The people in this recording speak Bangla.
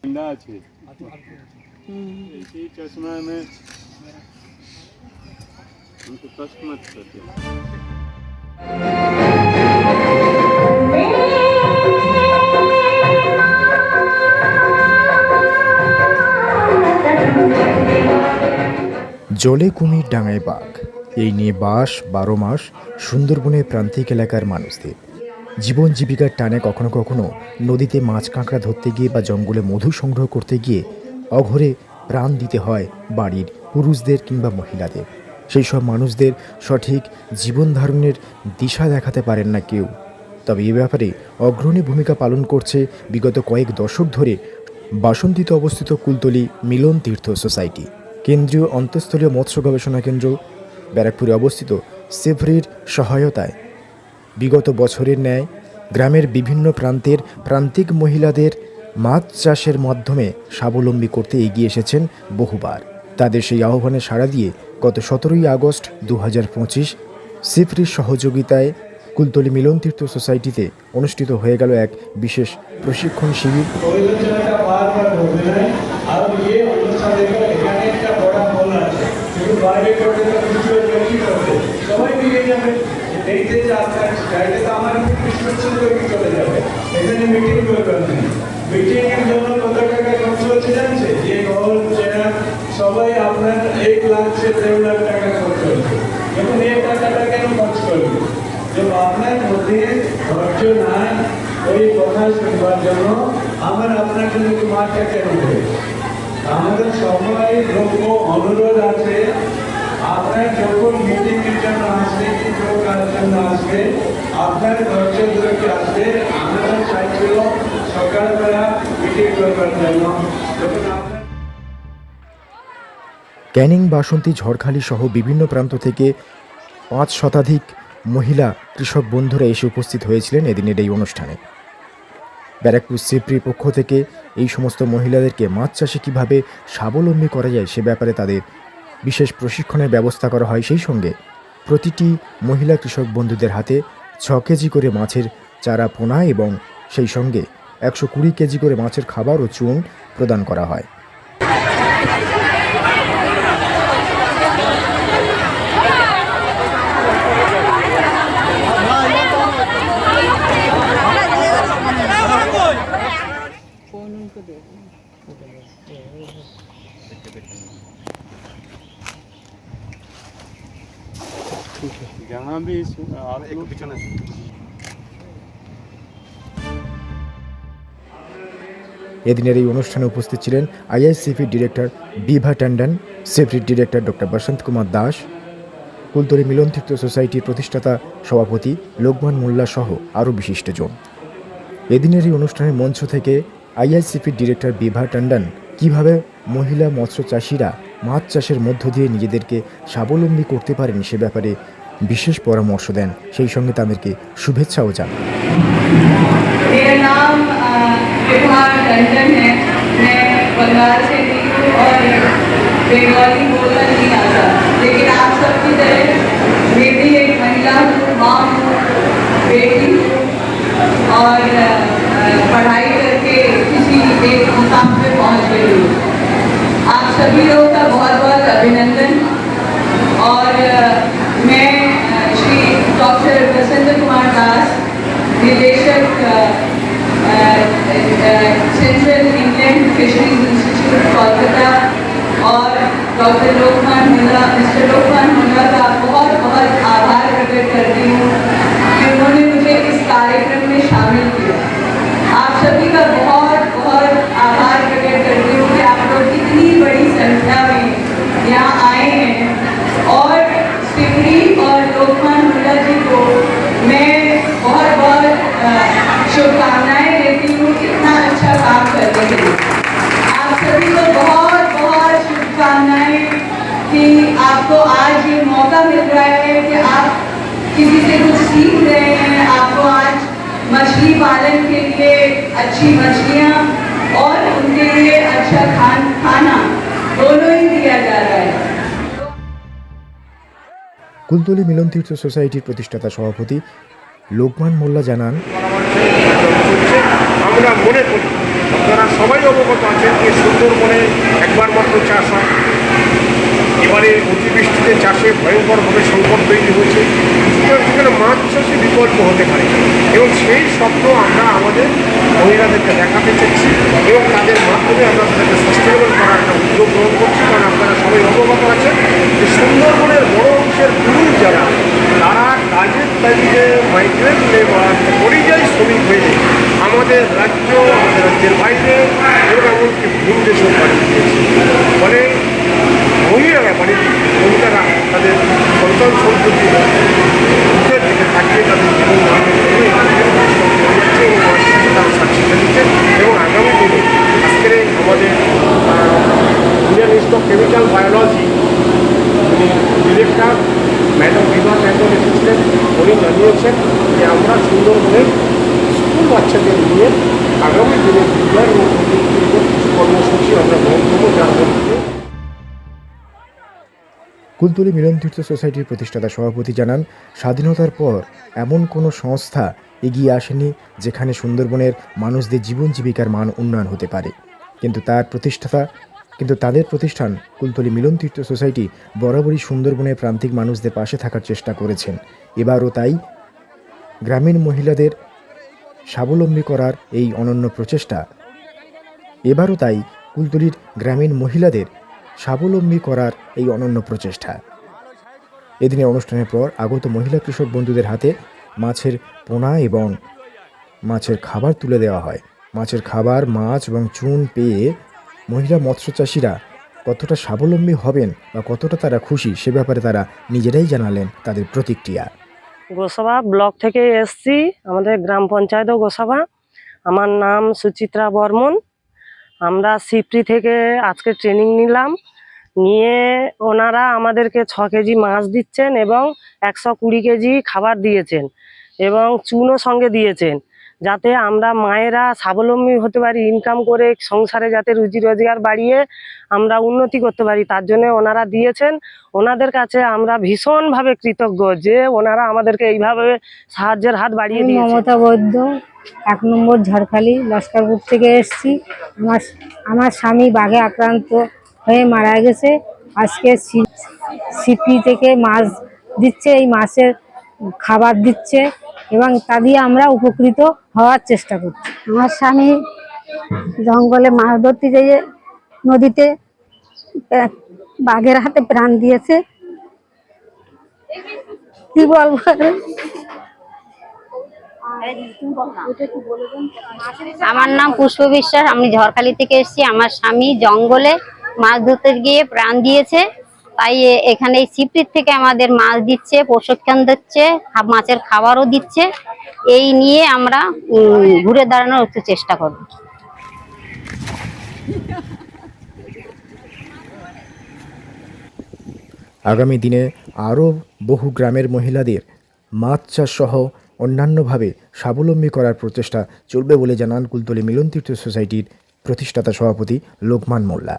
ঠান্ডা আছে इसी चश्मा में उनको कष्ट मत करते জলে কুমির ডাঙায় বাঘ এই নিয়ে বাস, বারো মাস সুন্দরবনের প্রান্তিক এলাকার মানুষদের। জীবন জীবিকার টানে কখনো কখনো নদীতে মাছ কাঁকড়া ধরতে গিয়ে বা জঙ্গলে মধু সংগ্রহ করতে গিয়ে অঘরে প্রাণ দিতে হয় বাড়ির পুরুষদের কিংবা মহিলাদের। সেই সব মানুষদের সঠিক জীবন ধারণের দিশা দেখাতে পারেন না কেউ। তবে এ ব্যাপারে অগ্রণী ভূমিকা পালন করছে বিগত কয়েক দশক ধরে বাসন্তীতে অবস্থিত কুলতলি মিলন তীর্থ সোসাইটি। কেন্দ্রীয় অন্তঃস্থলীয় মৎস্য গবেষণা কেন্দ্র ব্যারাকপুরে অবস্থিত সেভরির সহায়তায়। বিগত বছরের ন্যায় গ্রামের বিভিন্ন প্রান্তের প্রান্তিক মহিলাদের মাছ চাষের মাধ্যমে স্বাবলম্বী করতে এগিয়ে এসেছেন বহুবার। তাদের সেই আহ্বানে সাড়া দিয়ে গত সতেরোই আগস্ট দু হাজার পঁচিশ সিফরির সহযোগিতায় কুলতলি মিলনতীর্থ সোসাইটিতে অনুষ্ঠিত হয়ে গেল এক বিশেষ প্রশিক্ষণ শিবির। আর ইয়ে অনুষ্ঠান দেখো এখানে একটা বড় হল আছে শুধু বাইরে করতে তো কিছু তৈরি করতে সবাই মিলে যাবে দেখতে যে গাড়িতে তো আমার প্রেসক্রিপশন চলে যাবে। এখানে মিটিং করবেন মিটিং জন্য কত টাকা খরচ হচ্ছে জানছে যে হল চেনা সবাই আপনার এক লাখ সে দেড় লাখ টাকা খরচ হচ্ছে। যখন এই টাকাটা কেন খরচ করবে? যে আপনার মধ্যে ধৈর্য নাই ওই কথা শুনবার জন্য আমার আপনার জন্য মাঠটা কেন আমাদের সবাই লোক অনুরোধ আছে। আপনার যখন মিটিং এর জন্য আসবে, কি জন্য আসবে, আপনার আসবে চাইছিল সকালবেলা মিটিং করবার জন্য। ক্যানিং, বাসন্তী, ঝড়খালি সহ বিভিন্ন প্রান্ত থেকে পাঁচ শতাধিক মহিলা কৃষক বন্ধুরা এসে উপস্থিত হয়েছিলেন এদিনের এই অনুষ্ঠানে। ব্যারাকপুর সিপ্রির পক্ষ থেকে এই সমস্ত মহিলাদেরকে মাছ চাষে কীভাবে স্বাবলম্বী করা যায় সে ব্যাপারে তাদের বিশেষ প্রশিক্ষণের ব্যবস্থা করা হয় সেই সঙ্গে। প্রতিটি মহিলা কৃষক বন্ধুদের হাতে ছ কেজি করে মাছের চারা পোনা এবং সেই সঙ্গে একশো কুড়ি কেজি করে মাছের খাবার ও চুন প্রদান করা হয়। फोन उनको दे दो जहाँ भी इस- आप लोग এদিনের এই অনুষ্ঠানে উপস্থিত ছিলেন আইআইসিপি ডিরেক্টর বিভা ট্যান্ডন সেফটির ডিরেক্টর ডক্টর বসন্ত কুমার দাস কুলতলি মিলনতীর্থ সোসাইটির প্রতিষ্ঠাতা সভাপতি লোকমান মোল্লা সহ আরও বিশিষ্টজন এদিনের এই অনুষ্ঠানের মঞ্চ থেকে আইআইসিপির ডিরেক্টর বিভা ট্যান্ডন কিভাবে মহিলা মৎস্য চাষিরা মাছ চাষের মধ্য দিয়ে নিজেদেরকে স্বাবলম্বী করতে পারেন সে ব্যাপারে বিশেষ পরামর্শ দেন সেই সঙ্গে তাদেরকে শুভেচ্ছাও জানান मेरा नाम अ, विभा टंडन है मैं बंगाल से थी और बंगाली बोलना नहीं आता लेकिन आप सबकी तरह मैं भी एक महिला हूँ माँ हूँ बेटी हूँ और अ, अ, पढ़ाई करके किसी एक मुकाम पे पहुँच गई हूँ आप सभी लोगों का बहुत बहुत अभिनंदन। और मैं श्री डॉक्टर बसंत कुमार दास, निदेशक central inland fisheries institute Kolkata, और डॉक्टर लोकमान मुल्ला मिस्टर लोकमान मुल्ला का बहुत बहुत आभार प्रकट करती हूँ कि उन्होंने मुझे इस कार्यक्रम में शामिल किया। आप सभी का आपको आज ये मौका मिल रहा है कि आप किसी से कुछ सीख रहे हैं आपको आज मछली पालन के लिए अच्छी मछलियाँ और उनके लिए अच्छा खान खाना दोनों ही दिया जा रहा है কুলতলি মিলনতীর্থ সোসাইটির প্রতিষ্ঠাতা সভাপতি লোকমান মোল্লা জানান আমরা মনে করি আপনারা সবাই অবগত আছেন যে সুন্দরবনে একবার মাত্র চাষ হয় এবারে অতিবৃষ্টিতে চাষে ভয়ঙ্করভাবে সংকট তৈরি হয়েছে। সুতরাং সেখানে মাছ চাষে বিকল্প হতে পারে। এবং সেই স্বপ্ন আমরা আমাদের মহিলাদেরকে দেখাতে চাইছি এবং তাদের মাধ্যমে আমরা তাদেরকে সাস্টেনেবল করার একটা উদ্যোগ গ্রহণ করছি। কারণ আপনারা সবাই অবগত আছেন যে সুন্দরবনের বড় অংশের পুরুষ যারা, তারা কাজের তাগিদে মাইগ্রেন্ট লেবার পরিযায়ী শ্রমিক হয়ে আমাদের রাজ্য, আমাদের রাজ্যের বাইরে এবং এমনকি ভিন দেশেও বাড়ি দিয়েছে। ফলে তাদের সন্তান সন্ততি মুখের দিকে তাকিয়ে তাদের জীবন ধারণ করে যাচ্ছে এবং মাঝে সাথে তারা সাক্ষী দিচ্ছে এবং আগামী দিনে আজকের এই আমাদের Indian institute of chemical biology উনি ডিরেক্টর ম্যাডাম বিভা ম্যাডাম এসেছিলেন উনি জানিয়েছেন যে আমরা সুন্দরবনের স্কুল বাচ্চাদের নিয়ে আগামী দিনে বিজ্ঞান এবং প্রযুক্তির উপর কিছু কর্মসূচি আমরা গ্রহণ করব যার মধ্যে কুলতলি মিলন তীর্থ সোসাইটির প্রতিষ্ঠাতা সভাপতি জানান, স্বাধীনতার পর এমন কোনো সংস্থা এগিয়ে আসেনি যেখানে সুন্দরবনের মানুষদের জীবন জীবিকার মান উন্নয়ন হতে পারে। কিন্তু তার প্রতিষ্ঠাতা, কিন্তু তাদের প্রতিষ্ঠান কুলতলি মিলন তীর্থ সোসাইটি বরাবরই সুন্দরবনের প্রান্তিক মানুষদের পাশে থাকার চেষ্টা করেছেন। এবারও তাই গ্রামীণ মহিলাদের স্বাবলম্বী করার এই অনন্য প্রচেষ্টা। এবারও তাই কুলতলির গ্রামীণ মহিলাদের স্বাবলম্বী করার এই অনন্য প্রচেষ্টা। এদিনে অনুষ্ঠানের পর আগত মহিলা কৃষক বন্ধুদের হাতে মাছের পোনা এবং মাছের খাবার তুলে দেওয়া হয়। মাছের খাবার, মাছ এবং চুন পেয়ে মহিলা মৎস্যচাষীরা কতটা স্বাবলম্বী হবেন বা কতটা তারা খুশি সে ব্যাপারে তারা নিজেরাই জানালেন তাদের প্রতিক্রিয়া। গোসাবা ব্লক থেকে এসছি, আমাদের গ্রাম পঞ্চায়েতও গোসাবা। আমার নাম সুচিত্রা বর্মন। আমরা সিপ্রি থেকে আজকে ট্রেনিং নিলাম। নিয়ে ওনারা আমাদেরকে ছ কেজি মাছ দিচ্ছেন এবং একশো কুড়ি কেজি খাবার দিয়েছেন এবং চুনও সঙ্গে দিয়েছেন। যাতে আমরা মায়েরা স্বাবলম্বী হতে পারি ইনকাম করে সংসারে যাতে রুজি রোজগার বাড়িয়ে আমরা উন্নতি করতে পারি তার জন্য ওনারা দিয়েছেন। ওনাদের কাছে আমরা ভীষণভাবে কৃতজ্ঞ যে ওনারা আমাদেরকে এইভাবে সাহায্যের হাত বাড়িয়ে দিয়েছে মমতা বৈদ্য এক নম্বর ঝড়খালি লস্করপুর থেকে এসেছি। আমার আমার স্বামী বাঘে আক্রান্ত হয়ে মারা গেছে। আজকে সিপি থেকে মাছ দিচ্ছে এই মাছের খাবার দিচ্ছে। এবং তা দিয়ে আমরা উপকৃত হওয়ার চেষ্টা করছি। আমার স্বামী জঙ্গলে মাছ ধরতে যেয়ে নদীতে বাঘের হাতে প্রাণ দিয়েছে। কি বলব? আমার নাম পুষ্প বিশ্বাস আমি ঝড়খালি থেকে এসেছি। আমার স্বামী জঙ্গলে মাছ ধরতে গিয়ে প্রাণ দিয়েছে। তাই এখানে এই থেকে আমাদের মাছ দিচ্ছে প্রশিক্ষণ দিচ্ছে মাছের খাবারও দিচ্ছে। এই নিয়ে আমরা ঘুরে দাঁড়ানোর একটু চেষ্টা করব। আগামী দিনে আরও বহু গ্রামের মহিলাদের মাছ চাষ সহ অন্যান্যভাবে স্বাবলম্বী করার প্রচেষ্টা চলবে বলে জানান কুলতলি মিলন তীর্থ সোসাইটির প্রতিষ্ঠাতা সভাপতি লোকমান মোল্লা।